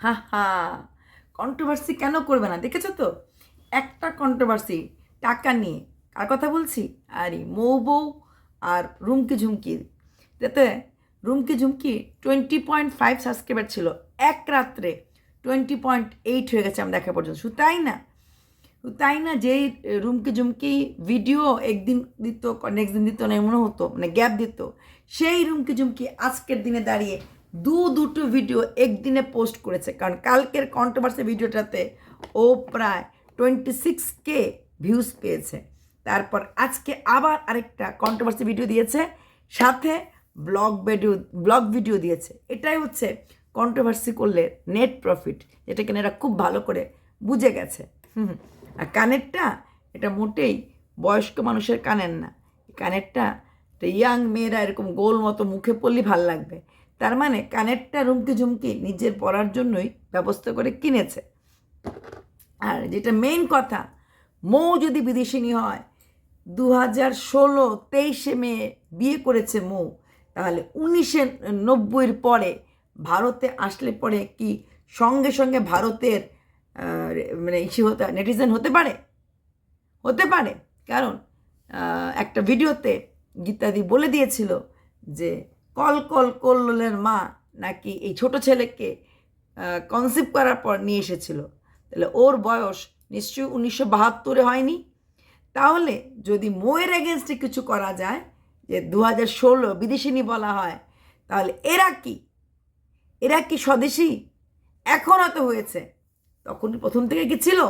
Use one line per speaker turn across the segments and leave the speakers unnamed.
হা হা। Controversy কেন করবে না? দেখেছ তো? একটা কন্ট্রোভার্সি টাকা নিয়ে। কার কথা বলছি? আরে মৌ বউ আর রুমকি ঝুমকি। যাতে Rumki Jhumki twenty point five subscriber ছিল এক রাত্রে। টোয়েন্টি পয়েন্ট এইট হয়ে গেছে আমি দেখা পর্যন্ত। শুধু তাই না? তাই না, যেই রুমকি ঝুমকি ভিডিও একদিন দিত নেক্সট দিন দিত না এমন হতো মানে গ্যাপ দিত। সেই রুমকি ঝুমকি আজকের দিনে দাঁড়িয়ে দু দুটো ভিডিও একদিনে পোস্ট করেছে। কারণ কালকের কন্ট্রোভার্সি ভিডিওটাতে ও প্রায় টোয়েন্টি সিক্স কে ভিউজ পেয়েছে। তারপর আজকে আবার আরেকটা কন্ট্রোভার্সি ভিডিও দিয়েছে। সাথে ব্লগ ভিডিও ব্লগ ভিডিও দিয়েছে। এটাই হচ্ছে কন্ট্রোভার্সি করলে নেট প্রফিট যেটা কিনা এরা খুব ভালো করে বুঝে গেছে। হুম আর কানেরটা, এটা মোটেই বয়স্ক মানুষের কানের না। কানেরটা ইয়াং মেয়েরা এরকম গোল মতো মুখে পড়লেই ভালো লাগবে। তার মানে কানেরটা রুমকি ঝুমকি নিজের পরার জন্যই ব্যবস্থা করে কিনেছে। আর যেটা মেইন কথা, মৌ যদি বিদেশিনী হয় দু হাজার ষোলো তেইশে মে বিয়ে করেছে মৌ, তাহলে উনিশে নব্বইয়ের পরে ভারতে আসলে পরে কি সঙ্গে সঙ্গে ভারতের মানে ইসে হতে নেটিজেন হতে পারে? হতে পারে। কারণ একটা ভিডিওতে গীতাদি বলে দিয়েছিল যে কল কল কল্লোলের মা নাকি এই ছোট ছেলেকে কনসিভ করার পর নিয়ে এসেছিল। তাহলে ওর বয়স নিশ্চয়ই উনিশশো বাহাত্তরে হয়নি। তাহলে যদি মোয়ের এগেনস্টে কিছু করা যায় যে দু হাজার ষোলো বিদেশিনী বলা হয় তাহলে এরা কি? এরা কি স্বদেশী? এখন হয়তো হয়েছে। তখন প্রথম থেকে কি ছিল?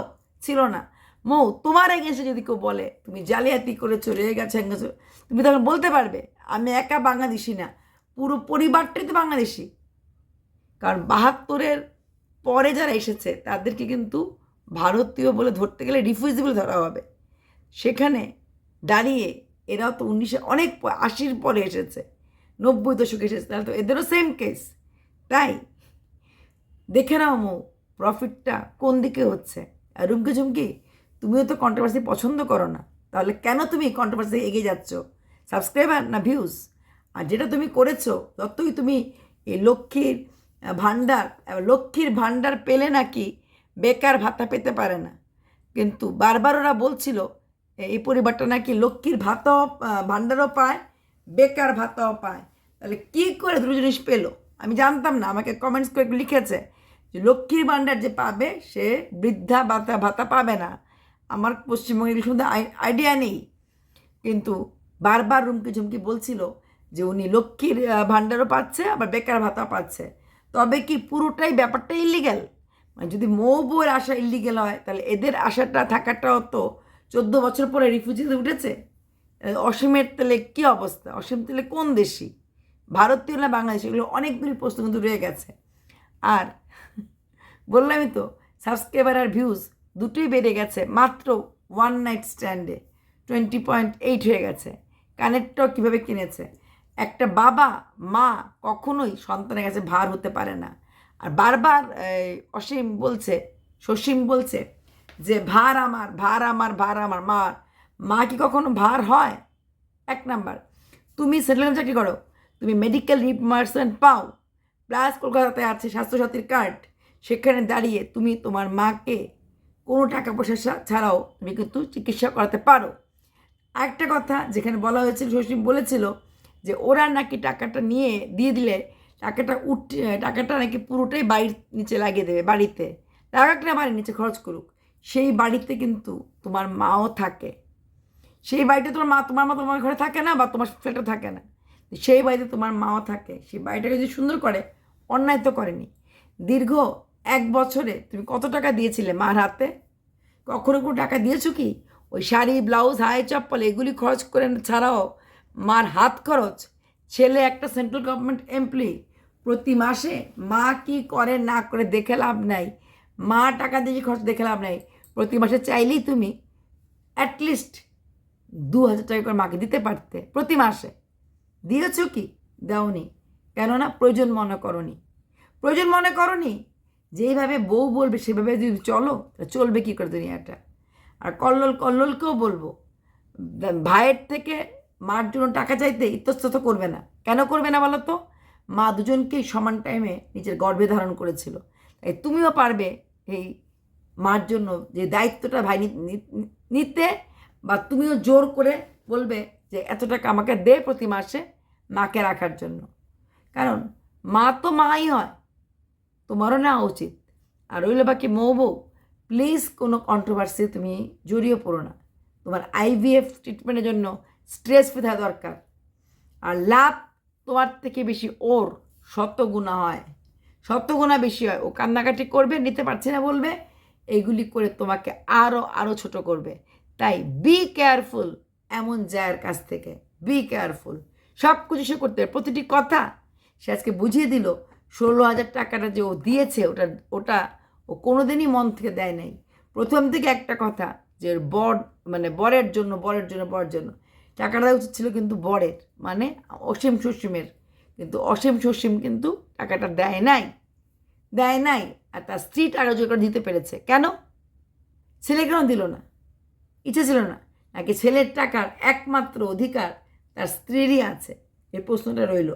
ছিল না। মৌ তোমার এগেনস্টে যদি কেউ বলে তুমি জালিয়াতি করেছ রয়ে গেছে গেছো, তুমি তখন বলতে পারবে আমি একা বাংলাদেশি না। পুরো পরিবারটাই তো বাংলাদেশি। কারণ বাহাত্তরের পরে যারা এসেছে, তাদেরকে কিন্তু ভারতীয় বলে ধরতে গেলে রিফিউজি বলে ধরা হবে। সেখানে দাঁড়িয়ে এরাও তো উনিশে, অনেক আশির পরে এসেছে, নব্বই দশকে এসেছে, তাহলে তো এদেরও সেম কেস তাই দেখে নাও মো প্রফিটটা কোন দিকে হচ্ছে? আর রুমকি ঝুমকি, তুমিও তো কন্ট্রোভার্সি পছন্দ করো না। তাহলে কেন তুমি কন্ট্রোভার্সি এগিয়ে যাচ্ছ? সাবস্ক্রাইবার না ভিউজ আর যেটা তুমি করেছ, ততই তুমি এই লক্ষ্মীর ভাণ্ডার লক্ষ্মীর ভাণ্ডার পেলে নাকি বেকার ভাতা পেতে পারে না। কিন্তু বারবার ওরা বলছিল এই পরিবারটা নাকি লক্ষ্মীর ভাতাও ভাণ্ডারও পায়, বেকার ভাতাও পায়। তাহলে কী করে দুটো জিনিস পেল? আমি জানতাম না, আমাকে কমেন্টস করে লিখেছে যে লক্ষ্মীর ভাণ্ডার যে পাবে, সে বৃদ্ধা ভাতা ভাতা পাবে না। আমার পশ্চিমবঙ্গের শুধু আইডিয়া নেই। কিন্তু বারবার রুমকি ঝুমকি বলছিল যে উনি লক্ষ্মীর ভাণ্ডারও পাচ্ছে, আবার বেকার ভাতা পাচ্ছে। তবে কি পুরোটাই ব্যাপারটা ইলিগ্যাল মানে যদি মৌ বউয়ের আশা ইলিগেল হয়, তাহলে এদের আশাটা থাকাটাও তো চোদ্দ বছর পরে রিফিউজিতে উঠেছে। অসীমের তেলে কী অবস্থা? অসীম তেলে কোন দেশি? ভারতীয় না বাংলাদেশ? এগুলো অনেকগুলি প্রশ্ন কিন্তু রয়ে গেছে। আর বললামই তো সাবস্ক্রাইবার আর ভিউজ দুটোই বেড়ে গেছে, মাত্র ওয়ান নাইট স্ট্যান্ডে টোয়েন্টি পয়েন্ট এইট হয়ে গেছে। কানেরটাও কীভাবে কিনেছে? একটা বাবা, মা কখনোই সন্তানের কাছে ভার হতে পারে না। আর বারবার অসীম বলছে, সসীম বলছে যে, ভার আমার ভার আমার ভার আমার। মা মা কি কখনো ভার হয়? এক নাম্বার, তুমি সেন্ট্রাল চাকরি করো। তুমি মেডিকেল রিমার্সমেন্ট পাও। প্লাস কলকাতাতে আছে স্বাস্থ্যসাথীর কার্ড। সেখানে দাঁড়িয়ে তুমি তোমার মাকে কোনো টাকা পয়সা ছাড়াও তুমি কিন্তু চিকিৎসা করাতে পারো। আরেকটা কথা যেখানে বলা হয়েছিল শশীম বলেছিল যে ওরা নাকি টাকাটা নিয়ে দিয়ে দিলে টাকাটা উঠ, টাকাটা নাকি পুরোটাই বাড়ির নিচে লাগিয়ে দেবে, বাড়িতে। টাকাটা বাড়ির নিচে খরচ করুক। সেই বাড়িতে কিন্তু তোমার মাও থাকে। সেই বাড়িতে তোমার মা তোমার মা তোমার ঘরে থাকে না বা তোমার ফ্ল্যাটে থাকে না। সেই বাড়িতে তোমার মাও থাকে। সেই বাড়িটাকে যদি সুন্দর করে, অন্যায় তো করেনি। দীর্ঘ এক বছরে তুমি কত টাকা দিয়েছিলে মার হাতে? কখনো কোনো টাকা দিয়েছ কি? ওই শাড়ি, ব্লাউজ, হাই, চপ্পল, এগুলি খরচ করে ছাড়াও মার হাত খরচ, ছেলে একটা সেন্ট্রাল গভর্নমেন্ট এমপ্লয়ি, প্রতি মাসে মা কি করে না করে দেখে লাভ নাই, মা টাকা দিয়ে খরচ দেখে লাভ নাই, প্রতি মাসে চাইলেই তুমি অ্যাটলিস্ট দু হাজার টাকা করে মাকে দিতে পারতে, প্রতি মাসে। দিয়েছ কি? দাওনি। কেননা প্রয়োজন মনে করনি। প্রয়োজন মনে করনি যেইভাবে বউ বলবে, সেভাবে যদি চলো চলবে কী করে দুনিয়াটা? আর কল্লোল কল্লোলকেও বলব ভাইয়ের থেকে মার জন্য টাকা চাইতে ইতস্তত করবে না। কেন করবে না বলো তো? মা দুজনকেই সমান টাইমে নিজের গর্ভে ধারণ করেছিল। তাই তুমিও পারবে এই মার জন্য যে দায়িত্বটা ভাই নিতে বা তুমিও জোর করে বলবে যে এত টাকা আমাকে দে প্রতি মাসে মাকে রাখার জন্য। কারণ মা তো মাই হয়, তোমারও নেওয়া উচিত। আর রইল বাকি মৌ বউ প্লিজ কোনো কন্ট্রোভার্সি তুমি জড়িয়ে পড়ো না। তোমার আইভিএফ ট্রিটমেন্টের জন্য স্ট্রেস ফ্রি থাকা দরকার। আর লাভ তোমার থেকে বেশি, ওর শত গুণা হয়। শত গুণা বেশি হয়। ও কান্নাকাটি করবে, নিতে পারছে না বলবে এইগুলি করে তোমাকে আরও আরও ছোট করবে। তাই বি কেয়ারফুল এমন জায়ের কাছ থেকে। বি কেয়ারফুল সব কিছু সে করতে হবে। প্রতিটি কথা সে আজকে বুঝিয়ে দিল। ষোলো হাজার টাকাটা যে ও দিয়েছে, ওটা ওটা ও কোনোদিনই মন থেকে দেয় নাই। প্রথম থেকে একটা কথা যে, বর মানে বরের জন্য বরের জন্য বরের জন্য। টাকাটা উচিত ছিল কিন্তু বরের মানে অসীম সসীমের কিন্তু অসীম সসীম কিন্তু টাকাটা দেয় নাই দেয় নাই। আর তার স্ত্রী টাকা করে দিতে পেরেছে। কেন? ছেলে কেন দিল না? ইচ্ছে ছিল না। নাকি ছেলের টাকার একমাত্র অধিকার তার স্ত্রীরই আছে? এই প্রশ্নটা রইল।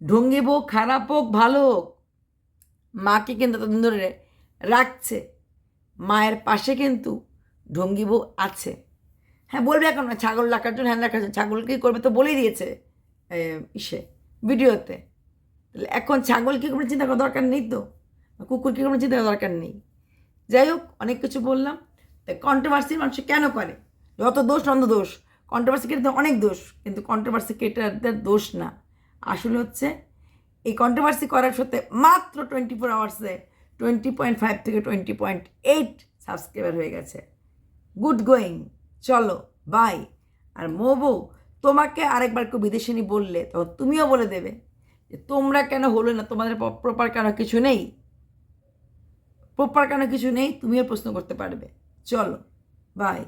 ঢঙ্গি হোক খারাপ হোক, ভালো হোক, মাকে কিন্তু ততদিন ধরে রাখছে। মায়ের পাশে কিন্তু ঢঙ্গি বউ আছে। হ্যাঁ বলবে এখন, ছাগল রাখার জন্য হ্যাঁ রাখার জন্য। ছাগল কী করবে তো বলেই দিয়েছে ইসে, ভিডিওতে। তাহলে এখন ছাগল কী করবে চিন্তা করার দরকার নেই তো? কুকুর কী করবে চিন্তা করার দরকার নেই। যাই হোক, অনেক কিছু বললাম। তাই কন্ট্রোভার্সি মানুষ কেন করে? যত দোষ, অন্ধ দোষ। কন্ট্রোভার্সি কেটে অনেক দোষ, কিন্তু কন্ট্রোভার্সি কেটারদের দোষ না। আসলে হচ্ছে, এই কন্ট্রোভার্সি করার সত্ত্বে মাত্র টোয়েন্টি ফোর আওয়ার্সে টোয়েন্টি পয়েন্ট ফাইভ থেকে টোয়েন্টি পয়েন্ট এইট সাবস্ক্রাইবার হয়ে গেছে। গুড গোয়িং চলো বাই আর মোবো, তোমাকে আরেকবার কেউ বিদেশিনী বললে তখন তুমিও বলে দেবে যে তোমরা কেন হলো না? তোমাদের প্রপার কেন কিছু নেই? প্রপার কেন কিছু নেই? তুমিও প্রশ্ন করতে পারবে। চলো বাই